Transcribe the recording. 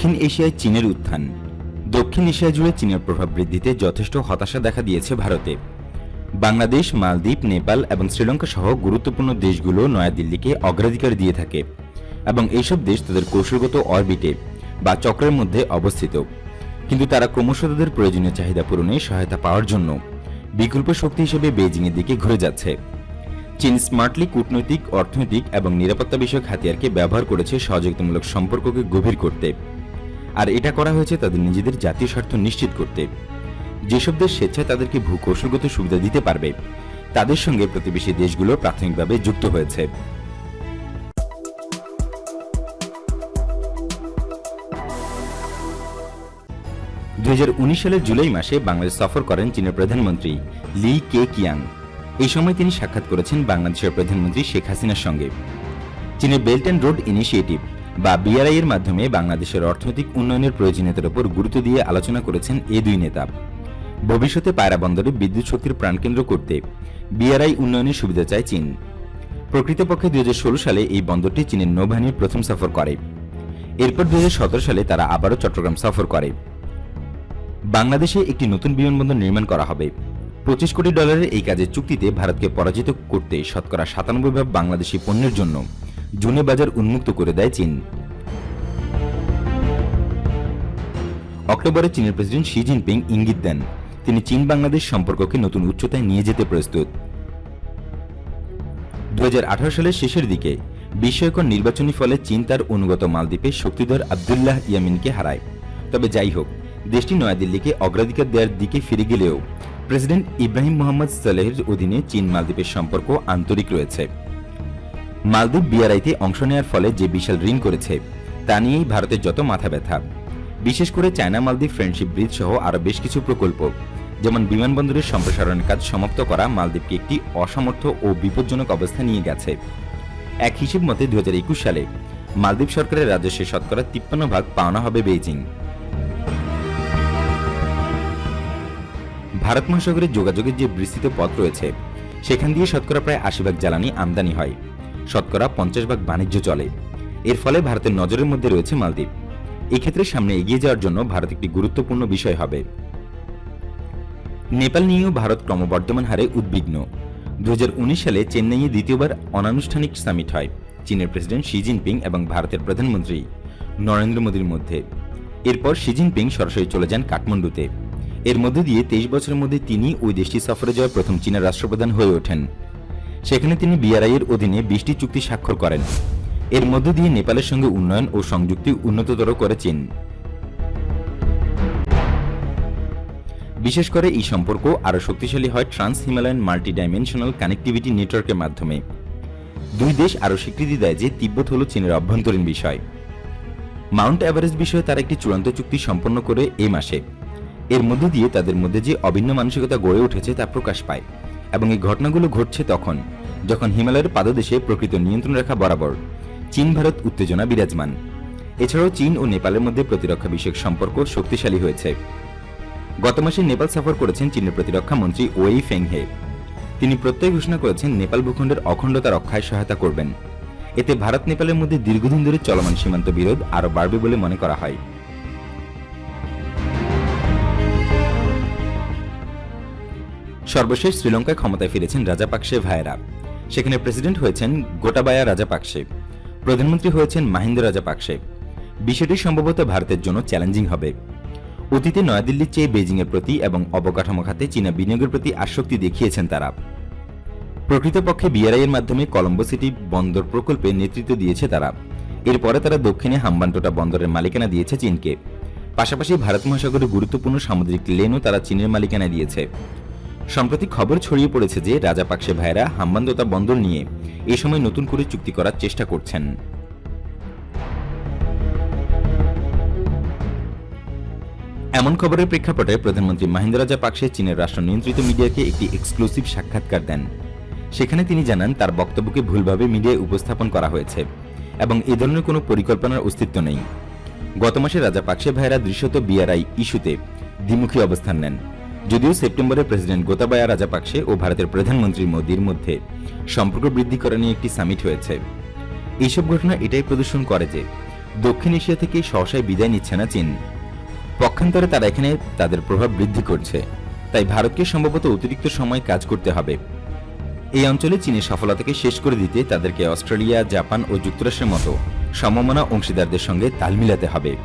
দক্ষিণ এশিয়ায় চীনের উত্থান। দক্ষিণ এশিয়া জুড়ে চীনের প্রভাব বৃদ্ধিতে যথেষ্ট হতাশা দেখা দিয়েছে ভারতে। বাংলাদেশ, মালদ্বীপ, নেপাল এবং শ্রীলঙ্কা সহ গুরুত্বপূর্ণ দেশগুলো নয়াদিল্লিকে অগ্রাধিকার দিয়ে থাকে এবং এইসব দেশ তাদের কৌশলগত অরবিটে বা চক্রের মধ্যে অবস্থিত। কিন্তু তারা ক্রমশ তাদের প্রয়োজনীয় চাহিদা পূরণে সহায়তা পাওয়ার জন্য বিকল্প শক্তি হিসেবে বেজিংয়ের দিকে ঘুরে যাচ্ছে। চীন স্মার্টলি কূটনৈতিক, অর্থনৈতিক এবং নিরাপত্তা বিষয়ক হাতিয়ারকে ব্যবহার করেছে সহযোগিতামূলক সম্পর্ককে গভীর করতে। আর এটা করা হয়েছে তাদের নিজেদের জাতীয় স্বার্থ নিশ্চিত করতে। যেসব দেশ স্বেচ্ছায় তাদেরকে ভূকৌশলগত সুবিধা দিতে পারবে, তাদের সঙ্গে প্রতিবেশী দেশগুলো প্রাথমিকভাবে যুক্ত হয়েছে। দুই সালের জুলাই মাসে বাংলাদেশ সফর করেন চীনের প্রধানমন্ত্রী লি কে কিয়াং। এই সময় তিনি সাক্ষাৎ করেছেন বাংলাদেশের প্রধানমন্ত্রী শেখ হাসিনার সঙ্গে। চীনের বেল্ট অ্যান্ড রোড ইনিশিয়েটিভ বা বিআরআই এর মাধ্যমে বাংলাদেশের অর্থনৈতিক উন্নয়নের প্রয়োজনীয়তার উপর গুরুত্ব দিয়ে আলোচনা করেছেন এই দুই নেতা। ভবিষ্যতে পায়রা বন্দরে বিদ্যুৎ শক্তির প্রাণকেন্দ্র করতে বিআরআই উন্নয়নের সুবিধা চায় চীন। প্রকৃতপক্ষে দুই হাজার ষোলো সালে এই বন্দরটি চীনের নৌবাহিনীর প্রথম সফর করে। এরপর দুই হাজার সতেরো সালে তারা আবারও চট্টগ্রাম সফর করে। বাংলাদেশে একটি নতুন বিমানবন্দর নির্মাণ করা হবে। পঁচিশ কোটি ডলারের এই কাজের চুক্তিতে ভারতকে পরাজিত করতে শতকরা সাতানব্বই ভাগ বাংলাদেশি পণ্যের জন্য জুনে বাজার উন্মুক্ত করে দেয় চীন। অক্টোবরে চীনের প্রেসিডেন্ট শি জিনপিং ইঙ্গিত দেন, তিনি চীন বাংলাদেশ সম্পর্ককে নতুন উচ্চতায় নিয়ে যেতে প্রস্তুত। দু সালের শেষের দিকে বিস্ময়কর নির্বাচনী ফলে চীন তার অনুগত মালদ্বীপে শক্তিধর আবদুল্লাহ ইয়ামিনকে হারায়। তবে যাই হোক, দেশটি নয়াদিল্লিকে অগ্রাধিকার দেওয়ার দিকে ফিরে গেলেও প্রেসিডেন্ট ইব্রাহিম মোহাম্মদ সালেহের অধীনে চীন মালদ্বীপের সম্পর্ক আন্তরিক রয়েছে। মালদ্বীপ বিআরআইতে অংশ নেওয়ার ফলে যে বিশাল ঋণ করেছে, তা নিয়েই ভারতের যত মাথা ব্যথা। বিশেষ করে চায়না মালদ্বীপ ফ্রেন্ডশিপ ব্রিজ সহ আরও বেশ কিছু প্রকল্প, যেমন বিমানবন্দরের সম্প্রসারণের কাজ সমাপ্ত করা মালদ্বীপকে একটি অসামর্থ্য ও বিপজ্জনক অবস্থা নিয়ে গেছে। এক হিসেব মতে দু হাজার একুশ সালে মালদ্বীপ সরকারের রাজস্বের শতকরা তিপ্পান্ন ভাগ পাওনা হবে বেইজিং। ভারত মহাসাগরের যোগাযোগের যে বিস্তৃত পথ রয়েছে, সেখান দিয়ে শতকরা প্রায় আশি ভাগ জ্বালানি আমদানি হয়। শতকরা পঞ্চাশ ভাগ বাণিজ্য চলে। এর ফলে ভারতের নজরের মধ্যে রয়েছে মালদ্বীপ। এক্ষেত্রে সামনে এগিয়ে যাওয়ার জন্য ভারত একটি গুরুত্বপূর্ণ বিষয় হবে। নেপাল নিয়েও ভারত ক্রমবর্ধমান হারে উদ্বিগ্ন। দু হাজার উনিশ সালে চেন্নাইয়ে দ্বিতীয়বার অনানুষ্ঠানিক সামিট হয়, চীনের প্রেসিডেন্ট শি জিনপিং এবং ভারতের প্রধানমন্ত্রী নরেন্দ্র মোদীর মধ্যে। এরপর শি জিনপিং সরাসরি চলে যান কাঠমান্ডুতে। এর মধ্যে দিয়ে তেইশ বছরের মধ্যে তিনি ওই দেশটি সফরে যাওয়া প্রথম চীনের রাষ্ট্রপ্রধান হয়ে ওঠেন। সেখানে তিনি বিআরআই এর অধীনে বিশটি চুক্তি স্বাক্ষর করেন। এর মধ্য দিয়ে নেপালের সঙ্গে উন্নয়ন ও সংযুক্তি উন্নততর করে চীন। বিশেষ করে এই সম্পর্ক আরও শক্তিশালী হয় trans Himalayan multi dimensional connectivity নেটওয়ার্কের মাধ্যমে। দুই দেশ আরও স্বীকৃতি দেয় যে তিব্বত হল চীনের অভ্যন্তরীণ বিষয়। মাউন্ট এভারেস্ট বিষয়ে তারা একটি চূড়ান্ত চুক্তি সম্পন্ন করে এই মাসে। এর মধ্য দিয়ে তাদের মধ্যে যে অভিন্ন মানসিকতা গড়ে উঠেছে তা প্রকাশ পায়। এবং এই ঘটনাগুলো ঘটছে তখন, যখন হিমালয়ের পাদদেশে প্রকৃত নিয়ন্ত্রণ রেখা বরাবর চীন ভারত উত্তেজনা বিরাজমান। এছাড়াও চীন ও নেপালের মধ্যে প্রতিরক্ষা বিষয়ক সম্পর্ক শক্তিশালী হয়েছে। গত মাসে নেপাল সফর করেছেন চীনের প্রতিরক্ষা মন্ত্রী ওয়েই ফেংহে। তিনি প্রত্যয় ঘোষণা করেছেন, নেপাল ভূখণ্ডের অখণ্ডতা রক্ষায় সহায়তা করবেন। এতে ভারত নেপালের মধ্যে দীর্ঘদিন ধরে চলমান সীমান্ত বিরোধ আরও বাড়বে বলে মনে করা হয়। সর্বশেষ শ্রীলঙ্কায় ক্ষমতায় ফিরেছেন রাজাপাকসে ভাইরা। সেখানে প্রেসিডেন্ট হয়েছেন গোটাবায়া রাজাপাকসে। প্রধানমন্ত্রী হয়েছেন মাহিন্দ রাজাপাকসে। বিষয়টি সম্ভবত ভারতের জন্য চ্যালেঞ্জিং হবে। অতীতে নয়াদিল্লির চেয়ে বেজিংয়ের প্রতি এবং অবকাঠামো খাতে চীনা বিনিয়োগের প্রতি আসক্তি দেখিয়েছেন তারা। প্রকৃতপক্ষে বিআরআই এর মাধ্যমে কলম্বো সিটি বন্দর প্রকল্পে নেতৃত্ব দিয়েছে তারা। এরপরে তারা দক্ষিণে হাম্বানটোটা বন্দরের মালিকানা দিয়েছে চীনকে। পাশাপাশি ভারত মহাসাগরের গুরুত্বপূর্ণ সামুদ্রিক লেনও তারা চীনের মালিকানা দিয়েছে। সম্প্রতি খবর ছড়িয়ে পড়েছে যে রাজাপাকসে ভাইরা হাম্বান্দোতা বন্দর নিয়ে এ সময় নতুন করে চুক্তি করার চেষ্টা করছেন। এমন খবরের প্রেক্ষাপটে প্রধানমন্ত্রী মাহিন্দ রাজা পাকসে চীনের রাষ্ট্র নিয়ন্ত্রিত মিডিয়াকে একটি এক্সক্লুসিভ সাক্ষাৎকার দেন। সেখানে তিনি জানান, তার বক্তব্যকে ভুলভাবে মিডিয়ায় উপস্থাপন করা হয়েছে এবং এ ধরনের কোনো পরিকল্পনার অস্তিত্ব নেই। গত মাসে রাজা পাকসে ভাইরা দৃশ্যত বিআরআই ইস্যুতে দ্বিমুখী অবস্থান নেন। যদিও সেপ্টেম্বরে প্রেসিডেন্ট গোতাবায়া রাজাপাকসে ও ভারতের প্রধানমন্ত্রী মোদীর মধ্যে সম্পর্ক বৃদ্ধি করা নিয়ে একটি সামিট হয়েছে। এইসব ঘটনা এটাই প্রদর্শন করে যে দক্ষিণ এশিয়া থেকে সহসায় বিদায় নিচ্ছে না চীন। পক্ষান্তরে তারা এখানে তাদের প্রভাব বৃদ্ধি করছে। তাই ভারতকে সম্ভবত অতিরিক্ত সময় কাজ করতে হবে। এই অঞ্চলে চীনের সফলতাকে শেষ করে দিতে তাদেরকে অস্ট্রেলিয়া, জাপান ও যুক্তরাষ্ট্রের মতো সমমনা অংশীদারদের সঙ্গে তাল মিলাতে হবে।